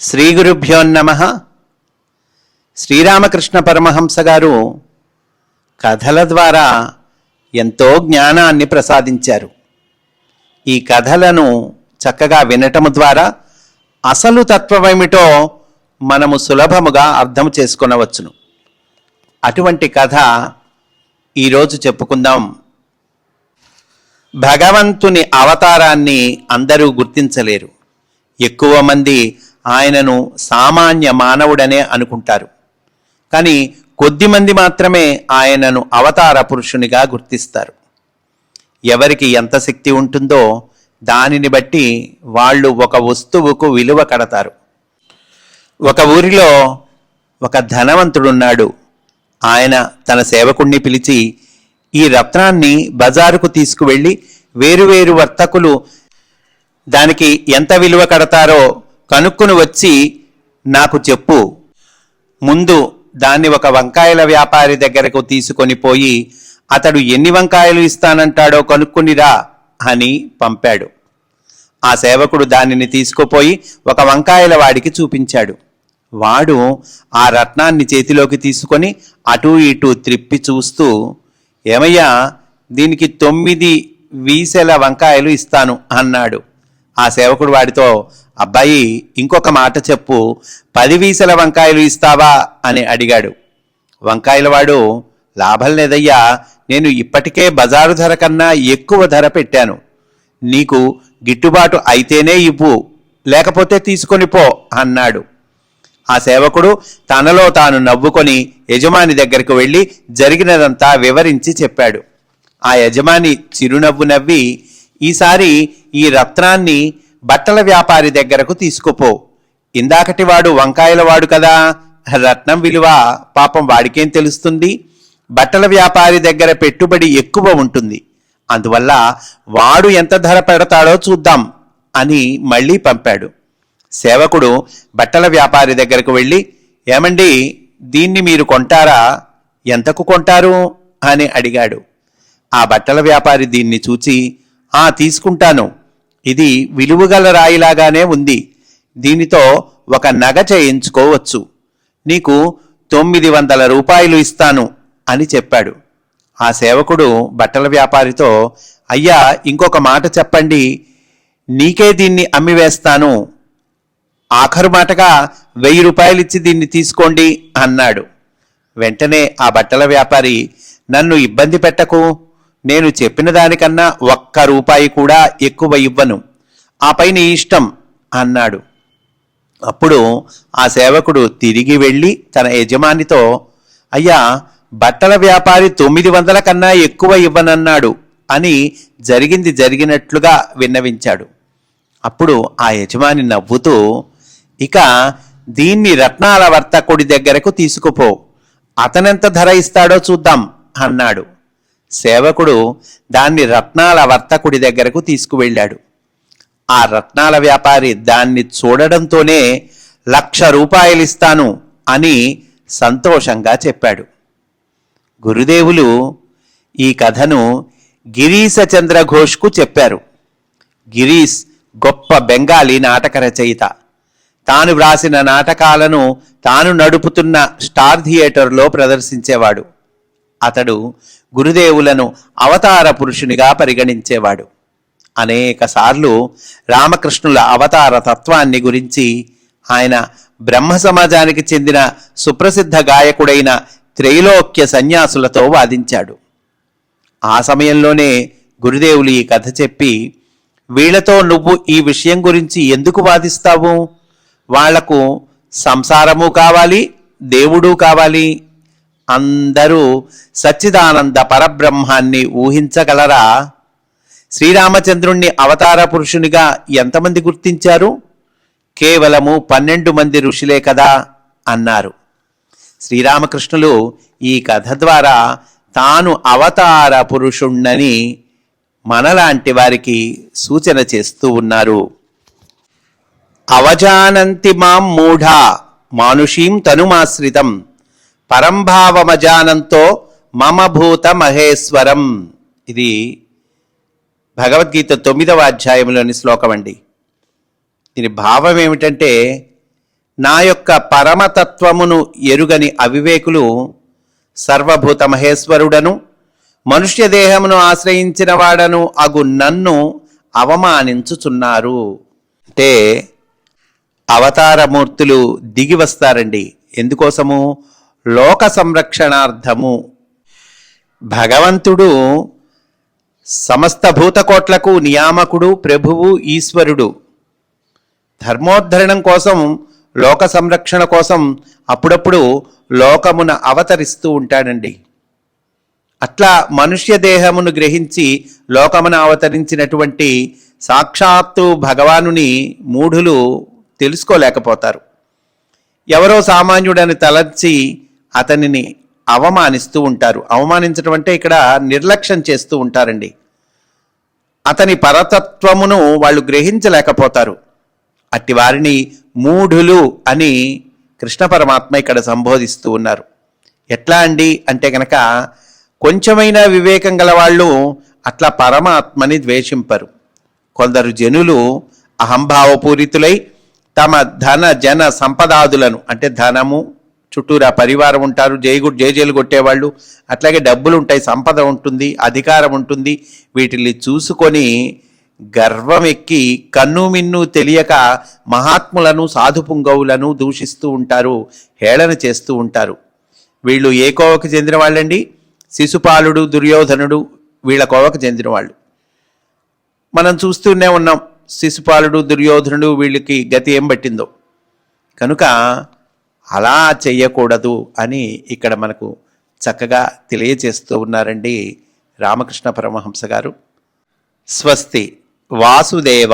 శ్రీ గురుభ్యో నమ. శ్రీరామకృష్ణ పరమహంస గారు కథల ద్వారా ఎంతో జ్ఞానాన్ని ప్రసాదించారు. ఈ కథలను చక్కగా వినటము ద్వారా అసలు తత్వమేమిటో మనము సులభముగా అర్థం చేసుకొనవచ్చును. అటువంటి కథ ఈరోజు చెప్పుకుందాం. భగవంతుని అవతారాన్ని అందరూ గుర్తించలేరు. ఎక్కువ మంది ఆయనను సామాన్య మానవుడనే అనుకుంటారు. కానీ కొద్దిమంది మాత్రమే ఆయనను అవతార పురుషునిగా గుర్తిస్తారు. ఎవరికి ఎంత శక్తి ఉంటుందో దానిని బట్టి వాళ్ళు ఒక వస్తువుకు విలువ కడతారు. ఒక ఊరిలో ఒక ధనవంతుడున్నాడు. ఆయన తన సేవకుణ్ణి పిలిచి ఈ రత్నాన్ని బజారుకు తీసుకువెళ్ళి వేరువేరు వర్తకులు దానికి ఎంత విలువ కడతారో కనుక్కుని వచ్చి నాకు చెప్పు. ముందు దాన్ని ఒక వంకాయల వ్యాపారి దగ్గరకు తీసుకొని పోయి అతడు ఎన్ని వంకాయలు ఇస్తానంటాడో కనుక్కునిరా అని పంపాడు. ఆ సేవకుడు దానిని తీసుకుపోయి ఒక వంకాయల వాడికి చూపించాడు. వాడు ఆ రత్నాన్ని చేతిలోకి తీసుకొని అటూ ఇటూ త్రిప్పి చూస్తూ ఏమయ్యా దీనికి తొమ్మిది వీసెల వంకాయలు ఇస్తాను అన్నాడు. ఆ సేవకుడు వాడితో అబ్బాయి ఇంకొక మాట చెప్పు. పది వీసల వంకాయలు ఇస్తావా? అని అడిగాడు. వంకాయలవాడు లాభం లేదయ్యా నేను ఇప్పటికే బజారు ధర కన్నా ఎక్కువ ధర పెట్టాను. నీకు గిట్టుబాటు అయితేనే ఇవ్వు లేకపోతే తీసుకొని పో అన్నాడు. ఆ సేవకుడు తనలో తాను నవ్వుకొని యజమాని దగ్గరకు వెళ్ళి జరిగినదంతా వివరించి చెప్పాడు. ఆ యజమాని చిరునవ్వు నవ్వి ఈసారి ఈ రత్నాన్ని బట్టల వ్యాపారి దగ్గరకు తీసుకుపో. ఇందాకటి వాడు వంకాయల వాడు కదా. రత్నం విలువ పాపం వాడికేం తెలుస్తుంది? బట్టల వ్యాపారి దగ్గర పెట్టుబడి ఎక్కువ ఉంటుంది. అందువల్ల వాడు ఎంత ధర పెడతాడో చూద్దాం అని మళ్ళీ పంపాడు. సేవకుడు బట్టల వ్యాపారి దగ్గరకు వెళ్ళి ఏమండి దీన్ని మీరు కొంటారా? ఎంతకు కొంటారు? అని అడిగాడు. ఆ బట్టల వ్యాపారి దీన్ని చూచి ఆ తీసుకుంటాను. ఇది విలువగల రాయిలాగానే ఉంది. దీనితో ఒక నగ చేయించుకోవచ్చు. నీకు తొమ్మిది వందల రూపాయలు ఇస్తాను అని చెప్పాడు. ఆ సేవకుడు బట్టల వ్యాపారితో అయ్యా ఇంకొక మాట చెప్పండి. నీకే దీన్ని అమ్మివేస్తాను. ఆఖరు మాటగా వెయ్యి రూపాయలిచ్చి దీన్ని తీసుకోండి అన్నాడు. వెంటనే ఆ బట్టల వ్యాపారి నన్ను ఇబ్బంది పెట్టకు. నేను చెప్పిన దానికన్నా ఒక్క రూపాయి కూడా ఎక్కువ ఇవ్వను. ఆ పైన ఇష్టం అన్నాడు. అప్పుడు ఆ సేవకుడు తిరిగి వెళ్ళి తన యజమానితో అయ్యా బట్టల వ్యాపారి తొమ్మిది వందల కన్నా ఎక్కువ ఇవ్వనన్నాడు అని జరిగింది జరిగినట్లుగా విన్నవించాడు. అప్పుడు ఆ యజమాని నవ్వుతూ ఇక దీన్ని రత్నాల వర్తకుడి దగ్గరకు తీసుకుపో. అతనెంత ధర ఇస్తాడో చూద్దాం అన్నాడు. సేవకుడు దాన్ని రత్నాల వర్తకుడి దగ్గరకు తీసుకువెళ్ళాడు. ఆ రత్నాల వ్యాపారి దాన్ని చూడడంతోనే లక్ష రూపాయలు ఇస్తాను అని సంతోషంగా చెప్పాడు. గురుదేవులు ఈ కథను గిరీశచంద్ర ఘోష్కు చెప్పారు. గిరీష్ గొప్ప బెంగాలీ నాటక రచయిత. తాను వ్రాసిన నాటకాలను తాను నడుపుతున్న స్టార్ థియేటర్లో ప్రదర్శించేవాడు. అతడు గురుదేవులను అవతార పురుషునిగా పరిగణించేవాడు. అనేకసార్లు రామకృష్ణుల అవతార తత్వాన్ని గురించి ఆయన బ్రహ్మ సమాజానికి చెందిన సుప్రసిద్ధ గాయకుడైన త్రైలోక్య సన్యాసులతో వాదించాడు. ఆ సమయంలోనే గురుదేవులు ఈ కథ చెప్పి వీళ్ళతో నువ్వు ఈ విషయం గురించి ఎందుకు వాదిస్తావు? వాళ్ళకు సంసారము కావాలి దేవుడు కావాలి అందరూ సచ్చిదానంద పరబ్రహ్మాన్ని ఊహించగలరా? శ్రీరామచంద్రుణ్ణి అవతార పురుషునిగా ఎంతమంది గుర్తించారు? కేవలము పన్నెండు మంది ఋషులే కదా అన్నారు. శ్రీరామకృష్ణులు ఈ కథ ద్వారా తాను అవతార పురుషుణ్ణని మనలాంటి వారికి సూచన చేస్తూ ఉన్నారు. అవజానంతి మాం మూఢా మానుషీం తనుమాశ్రితం. పరంభావమజానంతో మమభూత మహేశ్వరం ఇది భగవద్గీత తొమ్మిదవ అధ్యాయంలోని శ్లోకం అండి. దీని భావం ఏమిటంటే నా యొక్క పరమతత్వమును ఎరుగని అవివేకులు సర్వభూత మహేశ్వరుడను మనుష్య దేహమును ఆశ్రయించిన వాడను అగు నన్ను అవమానించుచున్నారు. అంటే అవతారమూర్తులు దిగి వస్తారండి. ఎందుకోసము? లోక సంరక్షణార్థము. భగవంతుడు సమస్త భూతకోట్లకు నియామకుడు ప్రభువు ఈశ్వరుడు. ధర్మోద్ధరణం కోసం లోక సంరక్షణ కోసం అప్పుడప్పుడు లోకమున అవతరిస్తూ ఉంటాడండి. అట్లా మనుష్య దేహమును గ్రహించి లోకమున అవతరించినటువంటి సాక్షాత్తు భగవానుని మూఢులు తెలుసుకోలేకపోతారు. ఎవరో సామాన్యుడని తలచి అతనిని అవమానిస్తూ ఉంటారు. అవమానించడం అంటే ఇక్కడ నిర్లక్ష్యం చేస్తూ ఉంటారండి. అతని పరతత్వమును వాళ్ళు గ్రహించలేకపోతారు. అట్టి వారిని మూఢులు అని కృష్ణ పరమాత్మ ఇక్కడ సంబోధిస్తూ ఉన్నారు. ఎట్లా అండి? అంటే కనుక కొంచెమైనా వివేకం గల వాళ్ళు అట్లా పరమాత్మని ద్వేషింపరు. కొందరు జనులు అహంభావపూరితులై తమ ధన జన సంపదాదులను అంటే ధనము చుట్టూరా పరివారం ఉంటారు జైగు జేజేలు కొట్టేవాళ్ళు. అట్లాగే డబ్బులు ఉంటాయి సంపద ఉంటుంది అధికారం ఉంటుంది. వీటిని చూసుకొని గర్వం ఎక్కి కన్ను మిన్ను తెలియక మహాత్ములను సాధుపుంగవులను దూషిస్తూ ఉంటారు హేళన చేస్తూ ఉంటారు. వీళ్ళు ఏ కోవకు చెందిన వాళ్ళండి? శిశుపాలుడు దుర్యోధనుడు వీళ్ళ కోవకు చెందిన వాళ్ళు. మనం చూస్తూనే ఉన్నాం శిశుపాలుడు దుర్యోధనుడు వీళ్ళకి గతి ఏం పట్టిందో. కనుక అలా చేయకూడదు అని ఇక్కడ మనకు చక్కగా తెలియజేస్తూ ఉన్నారండి రామకృష్ణ పరమహంస గారు. స్వస్తి వాసుదేవ.